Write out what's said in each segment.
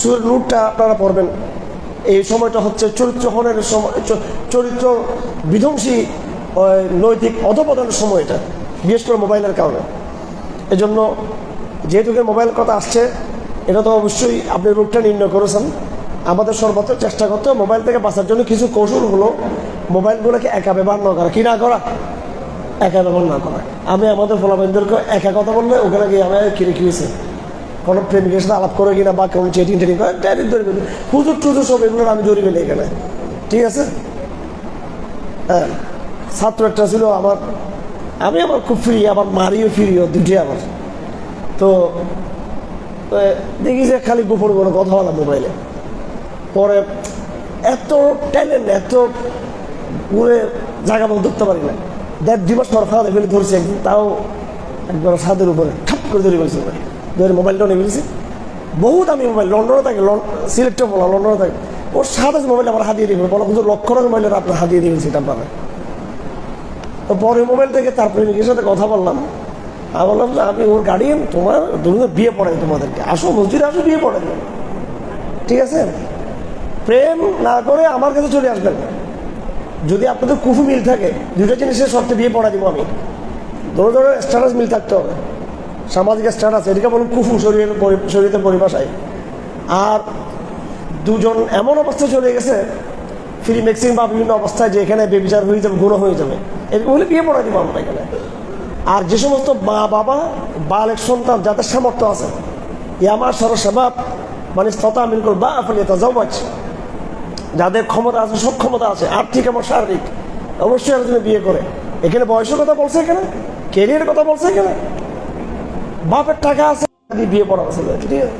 সুরের নূরটা আপনারা পড়বেন। এই সময়টা হচ্ছে চরিত্র হনের সময় চরিত্র বিধ্বংসী নৈতিক অধপতনের সময় এটা, বিশেষ করে মোবাইলের কারণে। এজন্য যেহেতু মোবাইল কথা আসছে, এটা তো অবশ্যই আপনি রূপটা নির্ণয় করেছেন। আমাদের সর্বত্র চেষ্টা করতে মোবাইল থেকে বাঁচার জন্য কিছু কৌশল হলো মোবাইলগুলোকে একা ব্যবহার না করা। কি না করা? একা ব্যবহার না করা। আমি আমাদের ফলাফলদেরকে একা কথা বললে ওখানে গিয়ে আমি কিরে কি হয়েছে কোনো প্রেমিকের সাথে আলাপ করে কিনা বা কোনো চেটিং টেটিং করে, ডাইরেক্ট ধরে ফেলি হুজুর টুজুর সব এগুলো আমি ধরে ফেলি এখানে। ঠিক আছে? হ্যাঁ। ছাত্র একটা ছিল আমার, আমি আমার খুব ফ্রি আমার মারিও ফ্রিও দুটি আমার তো দেখি যে খালি গোপন কোনো কথা বলা মোবাইলে। পরে এত ট্যালেন্ট এত পুরে জায়গা মতো ধরতে পারি না। দেড় দুই মাস পর খাওয়া ফেলে ধরছি তাও একবার ছাদের উপরে, ঠাপ করে ধরে ফেলছি। ধরে মোবাইলটা নিয়ে ফেলেছি। বহুত আমি মোবাইল, লন্ডনে থাকে সিলেক্টে বলা, লন্ডনে থাকে। ওর সাথে মোবাইল আমার হাতিয়ে দিয়ে বলা কিন্তু লক্ষ টাকা মোবাইলের আপনার হাতিয়ে ফেলছি এটা আপনারা তো পরে মোবাইল থেকে তার প্রেমিকের সাথে কথা বললাম। আমি বললাম যে আমি ওর গার্ডিয়ান তোমার, তুমি তো বিয়ে পড়াই তোমাদেরকে। আসো, মসজিদে আসো, বিয়ে পড়াই ঠিক আছে? প্রেম না করে আমার কাছে চলে আসবেন। যদি আপনাদের কুফু মিল থাকে দুটো জিনিসের শর্তে বিয়ে পড়া দিব আমি। ধরো ধরো স্ট্যাটাস মিল থাকতে হবে। সামাজিক স্ট্যাটাস এটাকে বলুন কুফু শরীরের শরীরের পরিভাষায়। আর দুজন এমন অবস্থায় চলে গেছে ফ্রি মিক্সিং বা বিভিন্ন অবস্থায় যে এখানে বেবিচার হয়ে যাবে গুণো হয়ে যাবে। এরকম হলে বিয়ে পড়া দিব আমরা এখানে। আর যে সমস্ত মা, বাবা বালেক সন্তান, যাদের সামর্থ্য আছে, ইয়ামার সরসবাব মানে মিল কর বা আপনি তাজাওয়াজ, যাদের ক্ষমতা আছে, সব ক্ষমতা আছে, আর্থিক এবং শারীরিক, অবশ্যই একজনে বিয়ে করে। এখানে বয়সের কথা বলছে এখানে? কেরিয়ারের কথা বলছে এখানে? বাপের টাকা আছে বিয়ে পড়া আছে ঠিক আছে?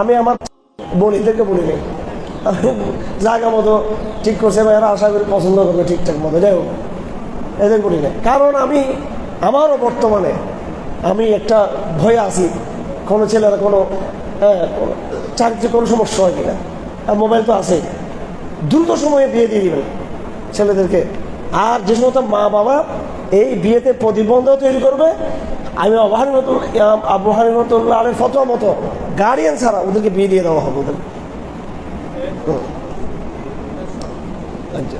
আমি আমার বোনিদেরকে বলি আমি জায়গা মতো ঠিক করছে এরা আশা করি পছন্দ করবে ঠিকঠাক মতো, যাই হোক। এদের বলি না কারণ আমি, আমারও বর্তমানে আমি একটা ভয়ে আছি, কোনো ছেলেরা কোনো হ্যাঁ চাকরি কোনো সমস্যা হয় কিনা। আর মোবাইল তো আছে দ্রুত সময়ে বিয়ে দিয়ে দিবেন ছেলেদেরকে। আর যে সমস্ত মা বাবা এই বিয়েতে প্রতিবন্ধক তৈরি করবে আমি অবহানিমতুল আবু হানিমতুল্লাহ আলের ফতোয়া মতো গার্ডিয়ান ছাড়া ওদেরকে বিয়ে দিয়ে দেওয়া হবে ওদের। আচ্ছা